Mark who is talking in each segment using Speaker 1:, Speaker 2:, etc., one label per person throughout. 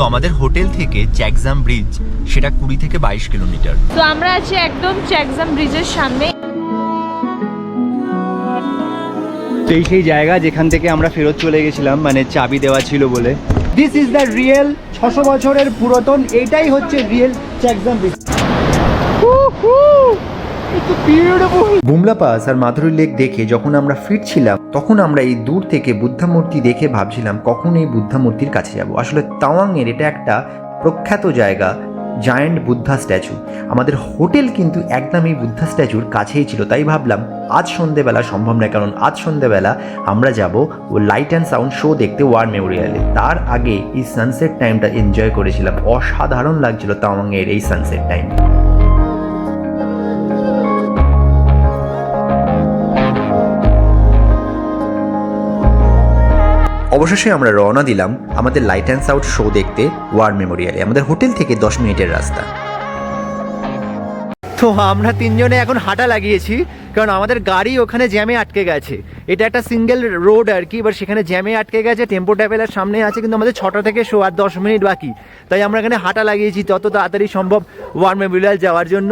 Speaker 1: তো আমাদের হোটেল থেকে চ্যাকজাম ব্রিজ সেটা কুড়ি থেকে বাইশ কিলোমিটার।
Speaker 2: তো আমরা আছি একদম চ্যাকজাম ব্রিজের সামনে।
Speaker 3: তো এই সেই জায়গা যেখান থেকে আমরা ফেরত চলে গেছিলাম মানে চাবি দেওয়া ছিল বলে। দিস ইজ দ্য রিয়েল ছশো বছরের পুরাতন এটাই হচ্ছে real Chakzam bridge. Gumla pass আর মাধুরী লেক দেখে যখন আমরা ফিরছিলাম, তখন আমরা এই দূর থেকে বুদ্ধা মূর্তি দেখে ভাবছিলাম কখন এই বুদ্ধা মূর্তির কাছে যাব। আসলে তাওয়াংয়ের এটা একটা প্রখ্যাত জায়গা জায়ান্ট বুদ্ধা স্ট্যাচু আমাদের হোটেল কিন্তু একদম এই বুদ্ধা স্ট্যাচুর কাছেই ছিল, তাই ভাবলাম আজ সন্ধেবেলা সম্ভব নয়, কারণ আজ সন্ধেবেলা আমরা যাব ও লাইট অ্যান্ড সাউন্ড শো দেখতে ওয়ার মেমোরিয়ালে তার আগে এই সানসেট টাইমটা এনজয় করেছিলাম। অসাধারণ লাগছিল তাওয়াংয়ের এই সানসেট টাইম অবশেষে আমরা রওনা দিলাম আমাদের লাইট অ্যান্ড সাউন্ড শো দেখতে ওয়ার মেমোরিয়ালে আমাদের হোটেল থেকে দশ মিনিটের রাস্তা। তো আমরা তিনজনে এখন হাঁটা লাগিয়েছি, কারণ আমাদের গাড়ি ওখানে জ্যামে আটকে গেছে। এটা একটা সিঙ্গেল রোড আর কি, এবার সেখানে জ্যামে আটকে গেছে টেম্পো ট্রাভেলার সামনে আছে, কিন্তু আমাদের ছটা থেকে শো আর দশ মিনিট বাকি। তাই আমরা এখানে হাঁটা লাগিয়েছি, যত তাড়াতাড়ি সম্ভব ওয়ার মেমোরিয়াল যাওয়ার জন্য।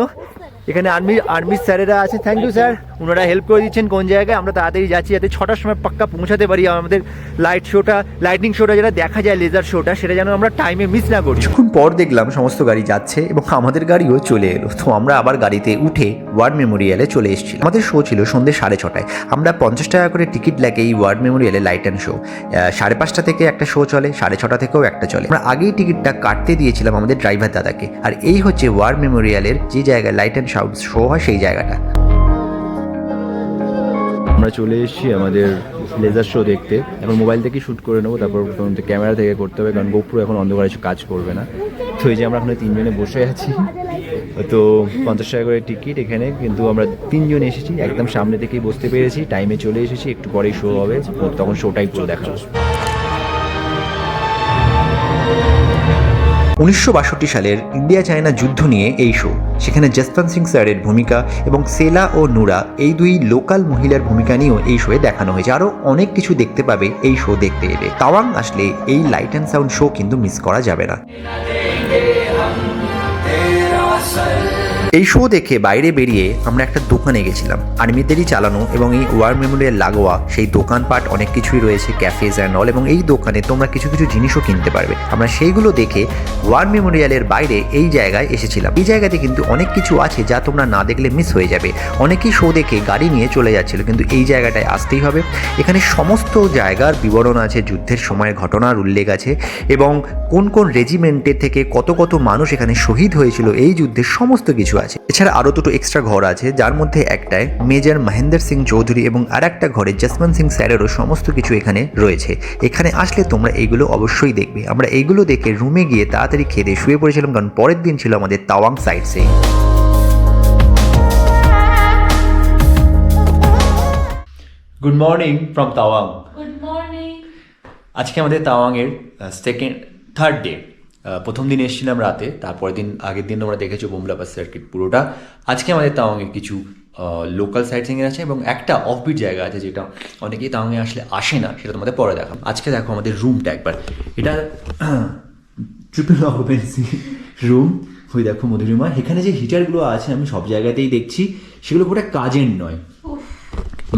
Speaker 3: এখানে আর্মি আর্মি স্যারেরা আছে। থ্যাংক ইউ স্যার ওনারা হেল্প করে দিচ্ছেন কোন জায়গায়। আমরা তাড়াতাড়ি যাচ্ছি যাতে ছটার সময় পাক্কা পৌঁছাতে পারি আমাদের লাইট শোটা লাইটিং শোটা যেটা দেখা যায় লেজার শোটা সেটা যেন আমরা টাইমে মিস না করি। কিছুক্ষণ পর দেখলাম সমস্ত গাড়ি যাচ্ছে এবং আমাদের গাড়িও চলে এলো। তো আমরা আবার গাড়িতে উঠে ওয়ার্ড মেমোরিয়ালে চলে এসেছি। আমাদের শো ছিল সন্ধ্যে সাড়ে ছটায়। আমরা পঞ্চাশ টাকা করে টিকিট লাগে এই ওয়ার্ড মেমোরিয়ালে লাইট অ্যান্ড শো সাড়ে পাঁচটা থেকে একটা শো চলে, সাড়ে ছটা থেকেও একটা চলে। আমরা আগেই টিকিটটা কাটতে দিয়েছিলাম আমাদের ড্রাইভার দাদাকে। আর এই হচ্ছে ওয়ার মেমোরিয়ালের যে জায়গায় লাইট অ্যান্ড শো হয় সেই জায়গাটা।
Speaker 4: আমরা চলে এসেছি আমাদের লেজার শো দেখতে। এখন মোবাইল থেকেই শ্যুট করে নেব, তারপর ক্যামেরা থেকে করতে হবে, কারণ গোপ্রো এখন অন্ধকারে কাজ করবে না। তো এই যে আমরা এখন তিনজনে বসে আছি, তো পঞ্চাশ টাকা করে টিকিট এখানে, কিন্তু আমরা তিনজন এসেছি, একদম সামনে থেকেই বসতে পেরেছি টাইমে চলে এসেছি, একটু পরেই শো হবে তখন শোটাই পুরো দেখাবো।
Speaker 3: উনিশশো বাষট্টি সালের ইন্ডিয়া চায়না যুদ্ধ নিয়ে এই শো। সেখানে জসপান সিং স্যারের ভূমিকা এবং সেলা ও নুরা এই দুই লোকাল মহিলার ভূমিকা নিয়েও এই শোয়ে দেখানো হয়েছে। আরও অনেক কিছু দেখতে পাবে এই শো দেখতে এলে। তাওয়াং আসলে এই লাইট অ্যান্ড সাউন্ড শো কিন্তু মিস করা যাবে না। এই শো দেখে বাইরে বেরিয়ে আমরা একটা দোকানে গেছিলাম। আর্মিদেরই চালানো এবং এই ওয়ার মেমোরিয়াল লাগোয়া, সেই দোকানপাট অনেক কিছুই রয়েছে ক্যাফেজ অ্যান্ড অল এবং এই দোকানে তোমরা কিছু কিছু জিনিসও কিনতে পারবে। আমরা সেইগুলো দেখে ওয়ার মেমোরিয়ালের বাইরে এই জায়গায় এসেছিলাম। এই জায়গাতে কিন্তু অনেক কিছু আছে যা তোমরা না দেখলে মিস হয়ে যাবে। অনেকেই শো দেখে গাড়ি নিয়ে চলে যাচ্ছিল, কিন্তু এই জায়গাটায় আসতেই হবে। এখানে সমস্ত জায়গার বিবরণ আছে, যুদ্ধের সময়ের ঘটনার উল্লেখ আছে এবং কোন কোন রেজিমেন্টের থেকে কত কত মানুষ এখানে শহীদ হয়েছিল, এই যুদ্ধের সমস্ত কিছু আছে। এছাড়া আরও দুটো এক্সট্রা ঘর আছে যার মধ্যে একটায় মেজর মহেন্দ্র সিং চৌধুরী এবং আর একটা ঘরে জসবন্ত সিং স্যারেরও সমস্ত কিছু এখানে রয়েছে। এখানে আসলে তোমরা এইগুলো অবশ্যই দেখবে। আমরা এইগুলো দেখে রুমে গিয়ে তাড়াতাড়ি খেতে শুয়ে পড়েছিলাম কারণ পরের দিন ছিল আমাদের Tawang সাইডসে
Speaker 1: good morning from Tawang
Speaker 2: good morning
Speaker 1: আজকে আমাদের তাওয়াংয়ের সেকেন্ড থার্ড ডে প্রথম দিন এসেছিলাম রাতে তারপরের দিন আগের দিন তোমরা দেখেছ বোমলা বাস সার্কিট পুরোটা। আজকে আমাদের তাওয়াংয়ের কিছু লোকাল সাইট সিং আছে এবং একটা অফবিট জায়গা আছে যেটা অনেকেই তাওয়াংয়ে আসলে আসে না সেটা তোমাদের পরে দেখাম আজকে দেখো আমাদের রুমটা একবার। এটা ট্রিপল অকুপেন্সি রুম ওই দেখো মধুরিমা। এখানে যে হিটারগুলো আছে আমি সব জায়গাতেই দেখছি সেগুলো পুরো কাজের নয়।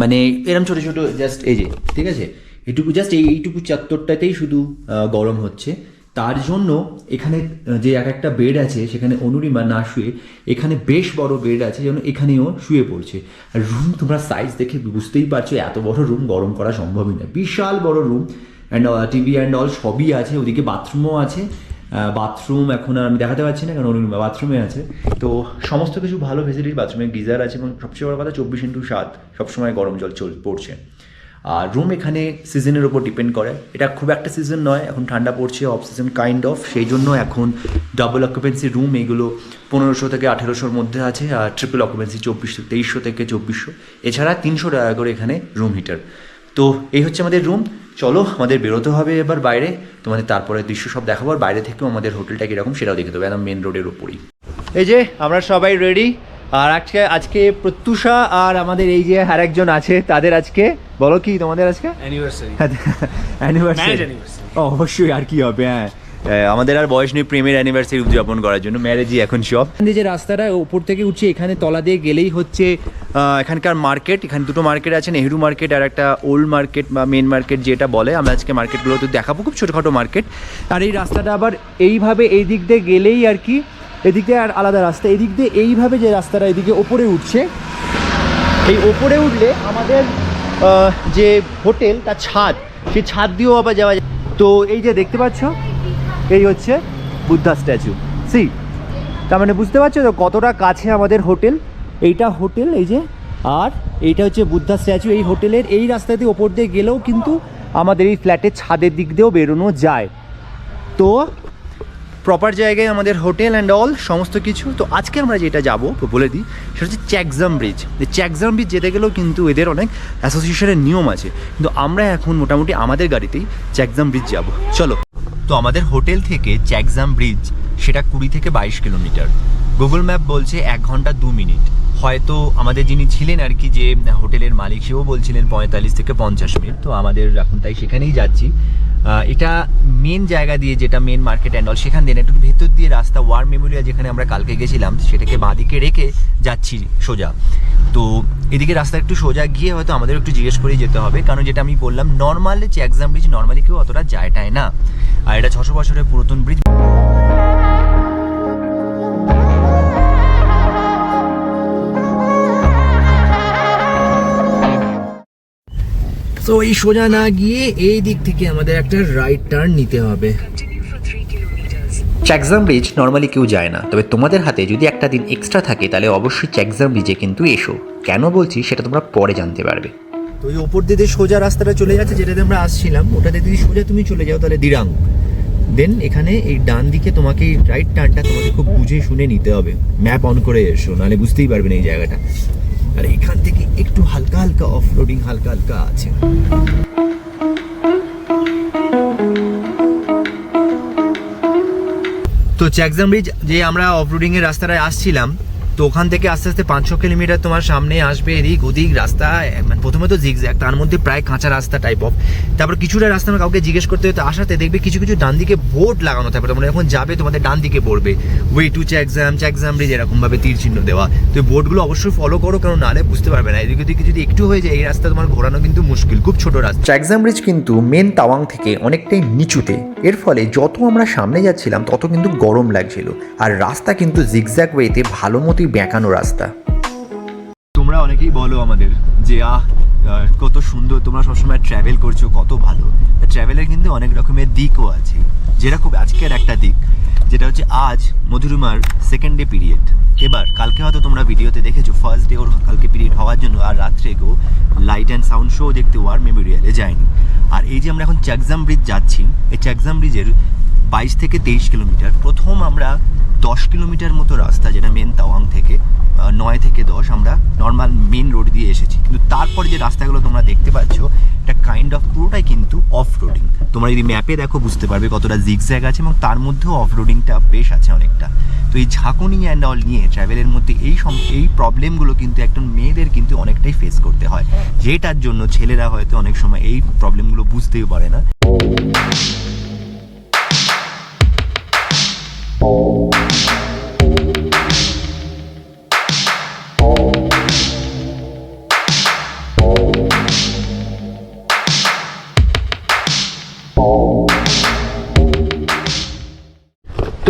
Speaker 1: মানে এরম ছোটো ছোটো জাস্ট এই যে ঠিক আছে? এইটুকু জাস্ট এইটুকু চত্বরটাতেই শুধু গরম হচ্ছে। তার জন্য এখানে যে এক একটা বেড আছে, সেখানে অনুরিমা না শুয়ে, এখানে বেশ বড় বেড আছে যেন এখানেও শুয়ে পড়ছে। আর রুম তোমরা সাইজ দেখে বুঝতেই পারছ, এত বড় রুম গরম করা সম্ভবই না। বিশাল বড় room and TV and all সবই আছে, ওদিকে বাথরুমও আছে। বাথরুম এখন আর আমি দেখাতে পারছি না, কারণ অনুরিমা বাথরুমে আছে। তো সমস্ত কিছু ভালো ফেসিলিটি বাথরুমে গিজার আছে এবং সবচেয়ে বড় কথা, চব্বিশ ইন্টু সাত, সবসময় গরম জল চল, পড়ছে। আর রুম এখানে সিজনের ওপর ডিপেন্ড করে। এটা খুব একটা সিজন নয়, এখন ঠান্ডা পড়ছে অফ সিজন কাইন্ড অফ সেই জন্য এখন ডাবল অকুপেন্সি রুম এগুলো পনেরোশো থেকে আঠেরোশোর মধ্যে আছে আর ট্রিপল অকুপেন্সি চব্বিশশো, তেইশশো থেকে চব্বিশশো। এছাড়া তিনশো টাকা করে এখানে রুম হিটার তো এই হচ্ছে আমাদের রুম চলো, আমাদের বেরোতে হবে এবার বাইরে। তোমাদের তারপরে দৃশ্য সব দেখাবো। আর বাইরে থেকেও আমাদের হোটেলটা কীরকম সেটাও দেখে দেবো, একদম মেন রোডের ওপরই
Speaker 3: এই যে, আমরা সবাই রেডি আর আজকে আজকে প্রত্যুষা আর আমাদের এই যে আর একজন আছে তাদের আজকে বলো কি তোমাদের আজকে?
Speaker 5: অ্যানিভার্সারি
Speaker 3: অ্যানিভার্সারি অবশ্যই আর কি হবে হ্যাঁ। আমাদের আর বয়স নেই প্রেমের অ্যানিভার্সারি উদযাপন করার জন্য ম্যারেজই এখন সব। যে রাস্তাটা উপর থেকে উঠছে এখানে তলা দিয়ে গেলেই হচ্ছে এখানকার মার্কেট এখানে দুটো মার্কেট আছে নেহেরু মার্কেট আর একটা ওল্ড মার্কেট বা মেন মার্কেট যেটা বলে আমরা আজকে মার্কেটগুলো তো দেখাবো খুব ছোটোখাটো মার্কেট আর এই রাস্তাটা আবার এইভাবে এই দিক দিয়ে গেলেই আর কি এদিক দিয়ে আর আলাদা রাস্তা। এদিক দিয়ে এইভাবে যে রাস্তাটা এদিকে ওপরে উঠছে, এই ওপরে উঠলে আমাদের যে হোটেল, তার ছাদ, সেই ছাদ দিয়েও আবার যাওয়া যায়। তো এই যে দেখতে পাচ্ছ, এই হচ্ছে বুদ্ধা স্ট্যাচু। সি তার মানে বুঝতে পারছ তো কতটা কাছে আমাদের হোটেল? এইটা হোটেল, এই যে, আর এইটা হচ্ছে বুদ্ধা স্ট্যাচু। এই হোটেলের এই রাস্তা দিয়ে ওপর দিয়ে গেলেও কিন্তু আমাদের এই ফ্ল্যাটের ছাদের দিক দিয়েও বেরোনো যায়। তো প্রপার জায়গায় আমাদের হোটেল অ্যান্ড অল সমস্ত কিছু। তো আজকে আমরা যেটা যাব বলে দিই, সেটা হচ্ছে চ্যাকজাম ব্রিজ চ্যাকজাম ব্রিজ যেতে গেলেও কিন্তু এদের অনেক অ্যাসোসিয়েশনের নিয়ম আছে। কিন্তু আমরা এখন মোটামুটি আমাদের গাড়িতেই চ্যাকজাম ব্রিজ যাব। চলো। তো আমাদের হোটেল থেকে চ্যাকজাম ব্রিজ সেটা কুড়ি থেকে বাইশ কিলোমিটার। গুগল ম্যাপ বলছে এক ঘণ্টা দু মিনিট। হয়তো আমাদের যিনি ছিলেন আর কি যে হোটেলের মালিক, সেও বলছিলেন পঁয়তাল্লিশ থেকে পঞ্চাশ মিনিট। তো আমাদের এখন তাই সেখানেই যাচ্ছি। এটা মেন জায়গা দিয়ে যেটা মেন মার্কেট অ্যান্ড অল সেখান দিয়ে একটু ভেতর দিয়ে রাস্তা ওয়ার মেমোরিয়াল যেখানে আমরা কালকে গেছিলাম, সেটাকে বাঁদিকে রেখে যাচ্ছি সোজা। তো এদিকে রাস্তা একটু সোজা গিয়ে হয়তো আমাদের একটু জিজ্ঞেস করে যেতে হবে, কারণ যেটা আমি বললাম নর্মাল চ্যাকজাম ব্রিজ নর্মালি কেউ অতটা যায়টায় না। আর এটা ছশো বছরের পুরাতন ব্রিজ তো এই সোজা না গিয়ে এই দিক থেকে আমাদের একটা রাইট টার্ন নিতে হবে।
Speaker 1: চ্যাকজাম ব্রিজ নর্মালি কেউ যায় না। তবে তোমাদের হাতে যদি একটা দিন এক্সট্রা থাকে তাহলে অবশ্যই চ্যাকজাম ব্রিজে কিন্তু এসো। কেন বলছি? সেটা তোমরা পরে জানতে পারবে।
Speaker 3: তো ওই ওপর দিয়ে সোজা রাস্তাটা চলে যাচ্ছে যেটাতে আমরা আসছিলাম ওটাতে যদি সোজা তুমি চলে যাও তাহলে দিরাং। দেন এখানে এই ডান দিকে তোমাকে এই রাইট টার্নটা তোমাকে খুব বুঝে শুনে নিতে হবে। ম্যাপ অন করে এসো নাহলে বুঝতেই পারবে না এই জায়গাটা। আর এখান থেকে একটু হালকা হালকা অফ রোডিং হালকা হালকা আছে। তো চ্যাকজাম ব্রিজ যে আমরা অফ রোডিংয়ের রাস্তাটায় আসছিলাম তো ওখান থেকে আস্তে আস্তে পাঁচ ছ কিলোমিটার তোমার সামনে আসবে এদিক ওদিক রাস্তা মানে প্রথমে তো জিগজ্যাগ তার মধ্যে প্রায় কাঁচা রাস্তা টাইপ অফ তারপর কিছুটা রাস্তা আমরা কাউকে জিজ্ঞেস করতে হতো আসাতে দেখবে কিছু কিছু ডান দিকে বোর্ড লাগানো থাকবে তোমরা যখন যাবে তোমাদের ডান দিকে পড়বে। Way to Chakzam Chakzam bridge এরকমভাবে তীর চিহ্ন দেওয়া। তো বোর্ডগুলো অবশ্যই ফলো করো, কারণ নাহলে বুঝতে পারবে না। এদিকে ওদিকে যদি একটু হয়ে যায়, এই রাস্তা তোমার ঘোরানো কিন্তু মুশকিল, খুব ছোট রাস্তা।
Speaker 1: চ্যাকজাম ব্রিজ কিন্তু মেন তাওয়াং থেকে অনেকটাই নিচুতে। এর ফলে যত আমরা সামনে যাচ্ছিলাম তত কিন্তু গরম লাগছিল। আর রাস্তা কিন্তু জিগজ্যাগ ওয়েতে ভালো মতোই বেঁকানো রাস্তা।
Speaker 3: তোমরা অনেকেই বলো আমাদের যে আহ আহ, কত সুন্দর তোমরা সবসময় ট্রাভেল করছ, কত ভালো। ট্রাভেলের কিন্তু অনেক রকমের দিকও আছে, যেটা খুব আজকের একটা দিক, যেটা হচ্ছে আজ মধুরিমার সেকেন্ড ডে পিরিয়ড এবার, কালকে হয়তো তোমরা ভিডিওতে দেখেছ ফার্স্ট ডে ওর কালকে পিরিয়ড হওয়ার জন্য, আর রাত্রে কেউ লাইট অ্যান্ড সাউন্ড শো দেখতে ওয়ার মেমোরিয়ালে যায়নি। আর এই যে আমরা এখন চ্যাকজাম ব্রিজ যাচ্ছি, এই চ্যাকজাম ব্রিজের বাইশ থেকে তেইশ কিলোমিটার প্রথম আমরা দশ কিলোমিটার মতো রাস্তা, যেটা মেন তাওয়াং থেকে দশ আমরা নর্মাল মেন রোড দিয়ে এসেছি। কিন্তু তারপরে যে রাস্তাগুলো তোমরা দেখতে পাচ্ছ, এটা কাইন্ড অফ পুরোটাই কিন্তু অফ রোডিং তোমরা যদি ম্যাপে দেখো, বুঝতে পারবে কতটা জিগজ্যাগ আছে এবং তার মধ্যেও অফ রোডিংটা বেশ আছে অনেকটা। তো এই ঝাঁকুনি অ্যান্ড অল নিয়ে ট্রাভেলের মধ্যে এই সম- এই প্রবলেমগুলো কিন্তু একজন মেয়েদের কিন্তু অনেকটাই ফেস করতে হয়। যেটার জন্য ছেলেরা হয়তো অনেক সময় এই প্রবলেমগুলো বুঝতেই পারে না।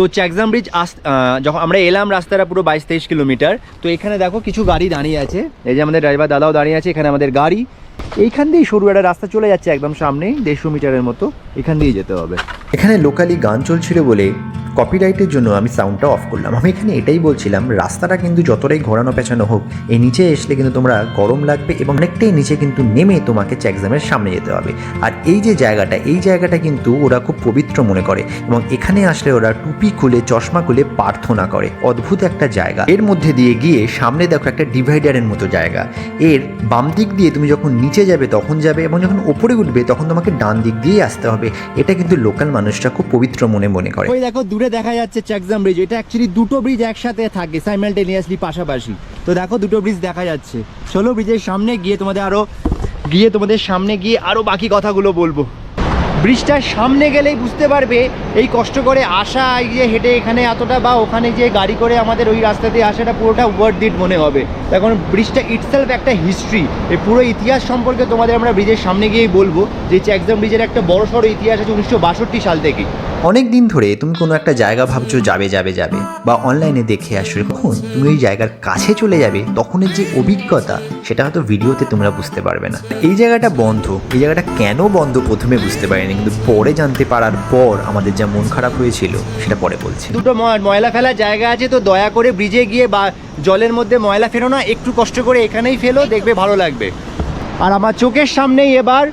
Speaker 3: তো চ্যাকজাম ব্রিজ আস যখন আমরা এলাম রাস্তাটা পুরো বাইশ তেইশ কিলোমিটার, তো এখানে দেখো কিছু গাড়ি দাঁড়িয়ে আছে। এই যে আমাদের ড্রাইভার দাদাও দাঁড়িয়ে আছে, এখানে আমাদের গাড়ি। এইখান দিয়েই সরু একটা রাস্তা চলে যাচ্ছে একদম সামনেই দেড়শো মিটারের মতো। এখান দিয়ে যেতে হবে।
Speaker 1: এখানে লোকালি গান চলছিল বলে কপিরাইটের জন্য আমি সাউন্ডটা অফ করলাম। আমি এখানে এটাই বলছিলাম, রাস্তাটা কিন্তু যতটাই ঘোরানো পেঁচানো হোক এই নিচে আসলে কিন্তু তোমরা গরম লাগবে এবং অনেকটাই নিচে কিন্তু নেমে তোমাকে চ্যাকজামের সামনে যেতে হবে। আর এই যে জায়গাটা, এই জায়গাটা কিন্তু ওরা খুব পবিত্র মনে করে এবং এখানে আসলে ওরা টুপি খুলে, চশমা খুলে প্রার্থনা করে। অদ্ভুত একটা জায়গা। এর মধ্যে দিয়ে গিয়ে সামনে দেখো একটা ডিভাইডারের মতো জায়গা। এর বাম দিক দিয়ে তুমি যখন নিচে যাবে, তখন যাবে এবং যখন উপরে উঠবে, তখন তোমাকে ডান দিক দিয়েই আসতে হবে। এটা কিন্তু লোকাল মানুষটা খুব পবিত্র মনে মনে করে।
Speaker 3: ওই দেখো, দূরে দেখা যাচ্ছে চ্যাকজাম ব্রিজ এটা অ্যাকচুয়ালি দুটো ব্রিজ একসাথে থাকে সাইমালটেনিয়াসলি পাশাপাশি। তো দেখো, দুটো ব্রিজ দেখা যাচ্ছে। চলো ব্রিজের সামনে গিয়ে তোমাদের আরও, গিয়ে তোমাদের সামনে গিয়ে আরও বাকি কথাগুলো বলব।
Speaker 6: ব্রিজটার সামনে গেলেই বুঝতে পারবে এই কষ্ট করে আসা, এই যে হেঁটে এখানে এতটা বা ওখানে যে গাড়ি করে আমাদের ওই রাস্তা দিয়ে আসাটা পুরোটা ওয়ার্ড দিট মনে হবে। এখন ব্রিজটা ইটসেলফ একটা হিস্ট্রি এই পুরো ইতিহাস সম্পর্কে তোমাদের আমরা ব্রিজের সামনে গিয়েই বলব যে চ্যাকজাম ব্রিজের একটা বড় সড়ো ইতিহাস আছে উনিশশো বাষট্টি সাল থেকে।
Speaker 3: অনেক দিন ধরে তুমি কোনো একটা জায়গা ভাবছ যাবে যাবে যাবে বা অনলাইনে দেখে আসছো কখন তুমি ওই জায়গার কাছে চলে যাবে, তখনের যে অভিজ্ঞতা সেটা হয়তো ভিডিওতে তোমরা বুঝতে পারবে না। এই জায়গাটা বন্ধ, এই জায়গাটা কেন বন্ধ প্রথমে বুঝতে পারিনি, কিন্তু পরে জানতে পারার পর আমাদের যা মন খারাপ হয়েছিল সেটা পরে বলছি।
Speaker 6: দুটো ময়লা ফেলার জায়গা আছে, তো দয়া করে ব্রিজে গিয়ে বা জলের মধ্যে ময়লা ফেলো না, একটু কষ্ট করে এখানেই ফেলো, দেখবে ভালো লাগবে। আর আমার চোখের সামনেই এবার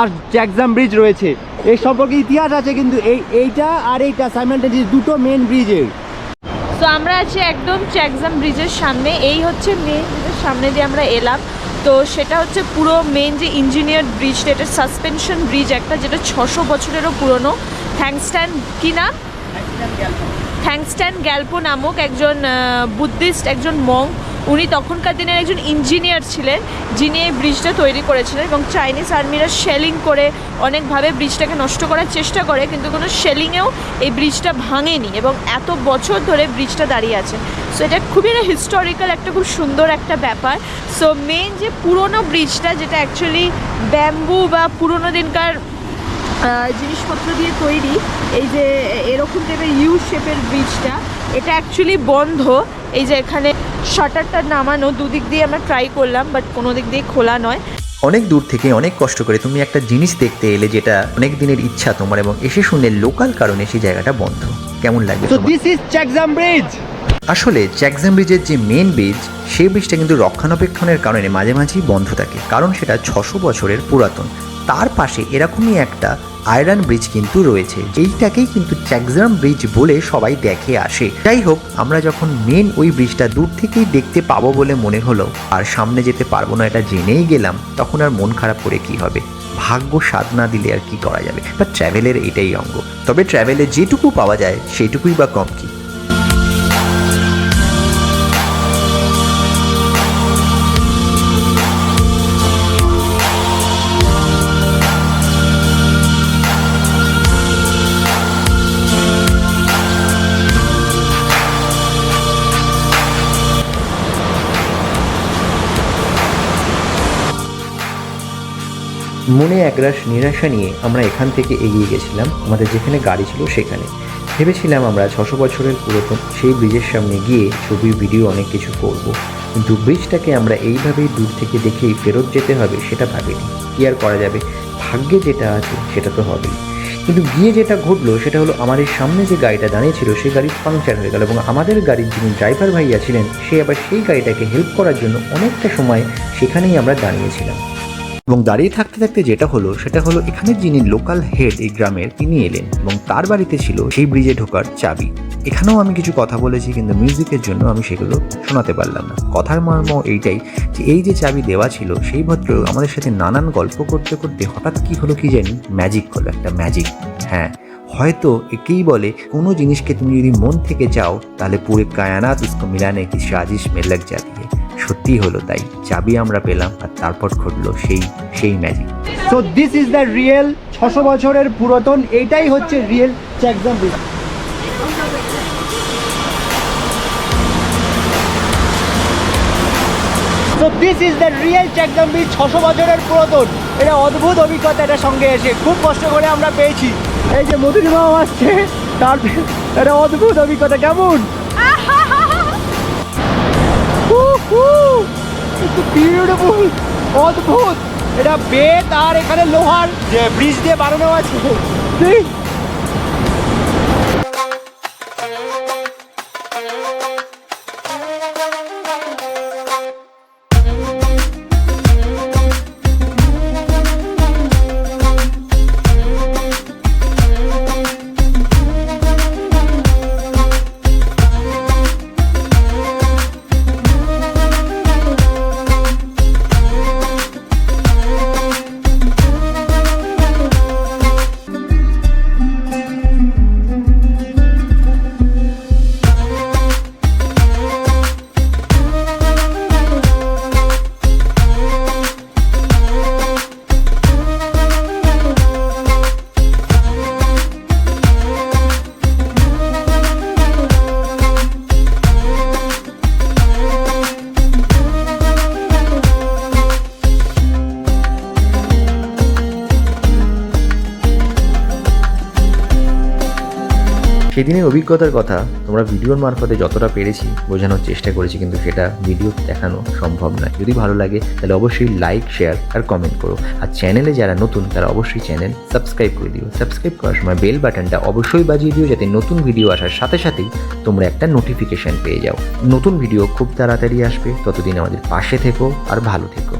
Speaker 6: আর জ্যাকজাম ব্রিজ রয়েছে। এই সম্পর্কে ইতিহাস আছে কিন্তু এই এইটা আর এইটা সাইমেন্টাস দুটো মেন ব্রিজের
Speaker 2: তো আমরা আছি একদম চ্যাকজাম ব্রিজের সামনে। এই হচ্ছে মেন ব্রিজের সামনে দিয়ে আমরা এলাম। তো সেটা হচ্ছে পুরো মেন যে ইঞ্জিনিয়ার ব্রিজটা এটা সাসপেনশন ব্রিজ একটা যেটা ছশো বছরেরও পুরনো। থ্যাংকস্ট্যান কি নাম? থ্যাংকস্ট্যান গ্যালপো নামক একজন বুদ্ধিস্ট একজন মং উনি তখনকার দিনের একজন ইঞ্জিনিয়ার ছিলেন, যিনি এই ব্রিজটা তৈরি করেছিলেন এবং চাইনিজ আর্মিরা শেলিং করে অনেকভাবে ব্রিজটাকে নষ্ট করার চেষ্টা করে, কিন্তু কোনো শেলিংয়েও এই ব্রিজটা ভাঙেনি এবং এত বছর ধরে ব্রিজটা দাঁড়িয়ে আছে। সো এটা খুবই একটা হিস্টোরিক্যাল একটা খুব সুন্দর একটা ব্যাপার। সো মেন যে পুরনো ব্রিজটা যেটা অ্যাকচুয়ালি ব্যাম্বু বা পুরনো দিনকার জিনিসপত্র দিয়ে তৈরি, এই যে এরকম টাইপের ইউ শেপের ব্রিজটা এটা অ্যাকচুয়ালি বন্ধ। এই যে এখানে শাটারটা নামানো দুদিক দিয়ে আমরা ট্রাই করলাম বাট কোনো দিক দিয়ে খোলা নয়।
Speaker 3: অনেক দূর থেকে অনেক কষ্ট করে তুমি একটা জিনিস দেখতে এলে যেটা অনেক দিনের ইচ্ছা তোমার এবং এসে শুনে লোকাল কারণে সেই জায়গাটা বন্ধ। কেমন লাগবে
Speaker 6: তো? দিস ইজ চ্যাকজাম ব্রিজ
Speaker 3: আসলে জ্যাকজাম ব্রিজের যে মেন ব্রিজ সেই ব্রিজটা কিন্তু রক্ষণাবেক্ষণের কারণে মাঝে মাঝেই বন্ধ থাকে। কারণ সেটা ছশো বছরের পুরাতন। তার পাশে এরকমই একটা আয়রন ব্রিজ কিন্তু রয়েছে। যেইটাকেই কিন্তু চ্যাকজাম ব্রিজ বলে সবাই দেখে আসে। যাই হোক আমরা যখন মেন ওই ব্রিজটা দূর থেকেই দেখতে পাবো বলে মনে হলো, আর সামনে যেতে পারব না এটা জেনেই গেলাম, তখন আর মন খারাপ করে কি হবে? ভাগ্য স্বাদ না দিলে আর কি করা যাবে? বা ট্র্যাভেলের এটাই অঙ্গ। তবে ট্র্যাভেলে যেটুকু পাওয়া যায়, সেটুকুই বা কম কি? মনে একরাশ নিরাশা নিয়ে আমরা এখান থেকে এগিয়ে গেছিলাম। আমাদের যেখানে গাড়ি ছিল সেখানে। ভেবেছিলাম আমরা ছশো বছরের পুরাতন সেই ব্রিজের সামনে গিয়ে ছবি ভিডিও অনেক কিছু করব। কিন্তু ব্রিজটাকে আমরা এইভাবেই দূর থেকে দেখেই ফেরত যেতে হবে সেটা ভাবিনি। কি আর করা যাবে? ভাগ্যে যেটা আছে সেটা তো হবেই। কিন্তু গিয়ে যেটা ঘটলো সেটা হলো আমাদের সামনে যে গাড়িটা দাঁড়িয়েছিল সেই গাড়ি পাংচার হয়ে গেল এবং আমাদের গাড়ির যিনি ড্রাইভার ভাইয়া ছিলেন, সে আবার সেই গাড়িটাকে হেল্প করার জন্য অনেকটা সময় সেখানেই আমরা দাঁড়িয়েছিলাম। এবং দাঁড়িয়ে থাকতে থাকতে যেটা হলো, সেটা হলো এখানে যিনি লোকাল হেড এই গ্রামের, তিনি এলেন এবং তার বাড়িতে ছিল সেই ব্রিজে ঢোকার চাবি। এখানেও আমি কিছু কথা বলেছি, কিন্তু মিউজিকের জন্য আমি সেগুলো শোনাতে পারলাম না। কথার মর্ম এইটাই যে এই যে চাবি দেওয়া ছিল, সেই ভদ্রলোক আমাদের সাথে নানান গল্প করতে করতে হঠাৎ কি হলো কি জানি? ম্যাজিক হলো একটা ম্যাজিক হ্যাঁ হয়তো একেই বলে, কোনো জিনিসকে তুমি যদি মন থেকে চাও, তাহলে পুরে কায়ানাত উসকো মিলানে কি সাজিশ মে লাগ জাতি সত্যি হলো তাই চাবি আমরা পেলাম আর তারপর ঘটলো সেই সেই magic
Speaker 6: so this is the real ছশো বছরের পুরাতন, এটাই হচ্ছে real Chakzam so this is the real Chakzam bridge ছশো বছরের পুরাতন। এটা অদ্ভুত অভিজ্ঞতা এটা সঙ্গে এসে খুব কষ্ট করে আমরা পেয়েছি। এই যে মধুরিমাও আসছে, তার এটা অদ্ভুত অভিজ্ঞতা, কেমন? বিউটিফুল অদ্ভুত! এটা বেত আর এখানে লোহার যে ব্রিজ দিয়ে বানানো আছে।
Speaker 3: সেদিনের অভিজ্ঞতার কথা তোমরা ভিডিওর মারফতে যতটা পেরেছি বোঝানোর চেষ্টা করেছি, কিন্তু সেটা ভিডিও দেখানো সম্ভব নয়। যদি ভালো লাগে, তাহলে অবশ্যই লাইক, শেয়ার আর কমেন্ট করো। আর চ্যানেলে যারা নতুন, তারা অবশ্যই চ্যানেল সাবস্ক্রাইব করে দিও। সাবস্ক্রাইব করার সময় বেল বাটনটা অবশ্যই বাজিয়ে দিও, যাতে নতুন ভিডিও আসার সাথে সাথেই তোমরা একটা নোটিফিকেশন পেয়ে যাও। নতুন ভিডিও খুব তাড়াতাড়ি আসবে। ততদিন আমাদের পাশে থেকো আর ভালো থেকো।